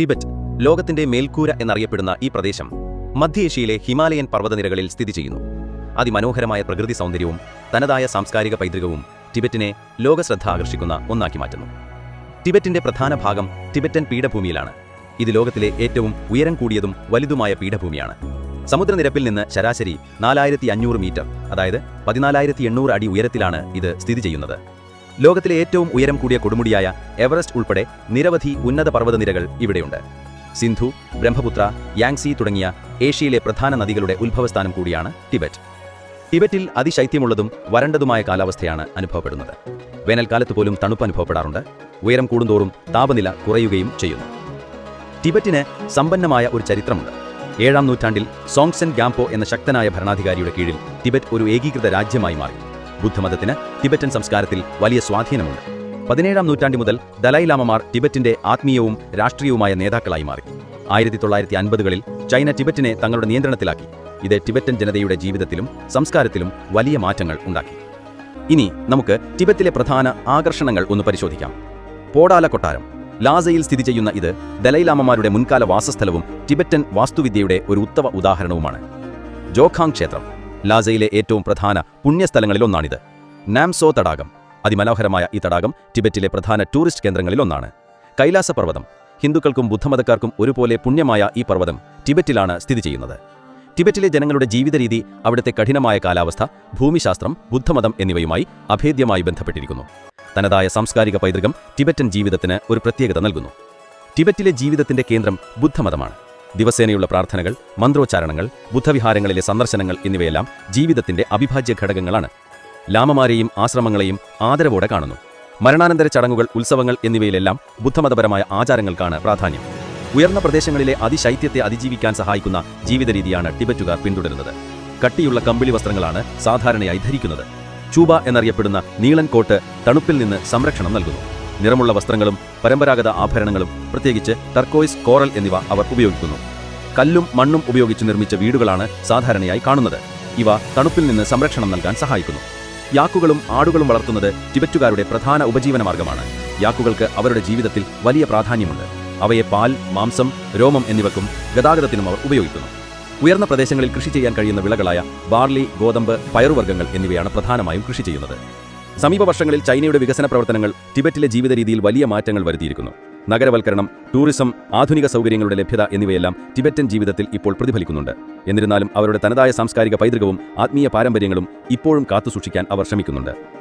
Tibet ലോകത്തിന്റെ മേൽക്കൂര എന്നറിയപ്പെടുന്ന ഈ പ്രദേശം മധ്യേഷ്യയിലെ ഹിമാലയൻ പർവതനിരകളിൽ സ്ഥിതി ചെയ്യുന്നു. അതിമനോഹരമായ പ്രകൃതി സൗന്ദര്യവും തനതായ സാംസ്കാരിക പൈതൃകവും ടിബറ്റിനെ ലോകശ്രദ്ധ ആകർഷിക്കുന്ന ഒന്നാക്കി മാറ്റുന്നു. ടിബറ്റിന്റെ പ്രധാന ഭാഗം ടിബറ്റൻ പീഠഭൂമിയിലാണ്. ഇത് ലോകത്തിലെ ഏറ്റവും ഉയരം കൂടിയതും വലുതുമായ പീഠഭൂമിയാണ്. സമുദ്രനിരപ്പിൽ നിന്ന് ശരാശരി നാലായിരത്തി അഞ്ഞൂറ് മീറ്റർ അതായത് പതിനാലായിരത്തി എണ്ണൂറ് അടി ഉയരത്തിലാണ് ഇത് സ്ഥിതി ചെയ്യുന്നത്. ലോകത്തിലെ ഏറ്റവും ഉയരം കൂടിയ കൊടുമുടിയായ എവറസ്റ്റ് ഉൾപ്പെടെ നിരവധി ഉന്നത പർവതനിരകൾ ഇവിടെയുണ്ട്. സിന്ധു ബ്രഹ്മപുത്ര യാങ്സി തുടങ്ങിയ ഏഷ്യയിലെ പ്രധാന നദികളുടെ ഉത്ഭവസ്ഥാനം കൂടിയാണ് ടിബറ്റ്. ടിബറ്റിൽ അതിശൈത്യമുള്ളതും വരണ്ടതുമായ കാലാവസ്ഥയാണ് അനുഭവപ്പെടുന്നത്. വേനൽക്കാലത്ത് പോലും തണുപ്പ് അനുഭവപ്പെടാറുണ്ട്. ഉയരം കൂടുന്തോറും താപനില കുറയുകയും ചെയ്യുന്നു. ടിബറ്റിന് സമ്പന്നമായ ഒരു ചരിത്രമുണ്ട്. ഏഴാം നൂറ്റാണ്ടിൽ സോങ്സെൻ ഗാംപോ എന്ന ശക്തനായ ഭരണാധികാരിയുടെ കീഴിൽ ടിബറ്റ് ഒരു ഏകീകൃത രാജ്യമായി മാറി. ബുദ്ധമതത്തിന് ടിബറ്റൻ സംസ്കാരത്തിൽ വലിയ സ്വാധീനമുണ്ട്. പതിനേഴാം നൂറ്റാണ്ടി മുതൽ ദലൈലാമമാർ ടിബറ്റിന്റെ ആത്മീയവും രാഷ്ട്രീയവുമായ നേതാക്കളായി മാറി. ആയിരത്തി തൊള്ളായിരത്തി അൻപതുകളിൽ ചൈന ടിബറ്റിനെ തങ്ങളുടെ നിയന്ത്രണത്തിലാക്കി. ഇത് ടിബറ്റൻ ജനതയുടെ ജീവിതത്തിലും സംസ്കാരത്തിലും വലിയ മാറ്റങ്ങൾ ഉണ്ടാക്കി. ഇനി നമുക്ക് ടിബറ്റിലെ പ്രധാന ആകർഷണങ്ങൾ ഒന്ന് പരിശോധിക്കാം. പോടാല കൊട്ടാരം. ലാസയിൽ സ്ഥിതി ചെയ്യുന്ന ഇത് ദലൈലാമമാരുടെ മുൻകാല വാസസ്ഥലവും ടിബറ്റൻ വാസ്തുവിദ്യയുടെ ഒരു ഉത്തമ ഉദാഹരണവുമാണ്. ജോഖാങ് ക്ഷേത്രം. ലാസയിലെ ഏറ്റവും പ്രധാന പുണ്യസ്ഥലങ്ങളിലൊന്നാണിത്. നാംസോ തടാകം അതിമനോഹരമായ ഈ തടാകം ടിബറ്റിലെ പ്രധാന ടൂറിസ്റ്റ് കേന്ദ്രങ്ങളിലൊന്നാണ്. കൈലാസപർവതം ഹിന്ദുക്കൾക്കും ബുദ്ധമതക്കാർക്കും ഒരുപോലെ പുണ്യമായ ഈ പർവതം ടിബറ്റിലാണ് സ്ഥിതി ചെയ്യുന്നത്. ടിബറ്റിലെ ജനങ്ങളുടെ ജീവിതരീതി അവിടുത്തെ കഠിനമായ കാലാവസ്ഥ ഭൂമിശാസ്ത്രം ബുദ്ധമതം എന്നിവയുമായി അഭേദ്യമായി ബന്ധപ്പെട്ടിരിക്കുന്നു. തനതായ സാംസ്കാരിക പൈതൃകം ടിബറ്റൻ ജീവിതത്തിന് ഒരു പ്രത്യേകത നൽകുന്നു. ടിബറ്റിലെ ജീവിതത്തിന്റെ കേന്ദ്രം ബുദ്ധമതമാണ്. ദിവസേനയുള്ള പ്രാർത്ഥനകൾ മന്ത്രോച്ചാരണങ്ങൾ ബുദ്ധവിഹാരങ്ങളിലെ സന്ദർശനങ്ങൾ എന്നിവയെല്ലാം ജീവിതത്തിന്റെ അവിഭാജ്യ ഘടകങ്ങളാണ്. ലാമമാരെയും ആശ്രമങ്ങളെയും ആദരവോടെ കാണുന്നു. മരണാനന്തര ചടങ്ങുകൾ ഉത്സവങ്ങൾ എന്നിവയിലെല്ലാം ബുദ്ധമതപരമായ ആചാരങ്ങൾക്കാണ് പ്രാധാന്യം. ഉയർന്ന പ്രദേശങ്ങളിലെ അതിശൈത്യത്തെ അതിജീവിക്കാൻ സഹായിക്കുന്ന ജീവിതരീതിയാണ് ടിബറ്റുകാർ പിന്തുടരുന്നത്. കട്ടിയുള്ള കമ്പിളി വസ്ത്രങ്ങളാണ് സാധാരണയായി ധരിക്കുന്നത്. ചൂബ എന്നറിയപ്പെടുന്ന നീളൻ കോട്ട് തണുപ്പിൽ നിന്ന് സംരക്ഷണം നൽകുന്നു. നിറമുള്ള വസ്ത്രങ്ങളും പരമ്പരാഗത ആഭരണങ്ങളും പ്രത്യേകിച്ച് ടർക്കോയിസ് കോറൽ എന്നിവ അവർ ഉപയോഗിക്കുന്നു. കല്ലും മണ്ണും ഉപയോഗിച്ച് നിർമ്മിച്ച വീടുകളാണ് സാധാരണയായി കാണുന്നത്. ഇവ തണുപ്പിൽ നിന്ന് സംരക്ഷണം നൽകാൻ സഹായിക്കുന്നു. യാക്കുകളും ആടുകളും വളർത്തുന്നത് ടിബറ്റുകാരുടെ പ്രധാന ഉപജീവന മാർഗമാണ് യാക്കുകൾക്ക് അവരുടെ ജീവിതത്തിൽ വലിയ പ്രാധാന്യമുണ്ട്. അവയെ പാൽ മാംസം രോമം എന്നിവക്കും ഗതാഗതത്തിനും അവർ ഉപയോഗിക്കുന്നു. ഉയർന്ന പ്രദേശങ്ങളിൽ കൃഷി ചെയ്യാൻ കഴിയുന്ന വിളകളായ ബാർലി ഗോതമ്പ് പയറുവർഗങ്ങൾ എന്നിവയാണ് പ്രധാനമായും കൃഷി ചെയ്യുന്നത്. സമീപ വർഷങ്ങളിൽ ചൈനയുടെ വികസന പ്രവർത്തനങ്ങൾ ടിബറ്റിലെ ജീവിത രീതിയിൽ വലിയ മാറ്റങ്ങൾ വരുത്തിയിരിക്കുന്നു. നഗരവൽക്കരണം ടൂറിസം ആധുനിക സൗകര്യങ്ങളുടെ ലഭ്യത എന്നിവയെല്ലാം ടിബറ്റൻ ജീവിതത്തിൽ ഇപ്പോൾ പ്രതിഫലിക്കുന്നുണ്ട്. എന്നിരുന്നാലും അവരുടെ തനതായ സാംസ്കാരിക പൈതൃകവും ആത്മീയ പാരമ്പര്യങ്ങളും ഇപ്പോഴും കാത്തുസൂക്ഷിക്കാൻ അവർ ശ്രമിക്കുന്നുണ്ട്.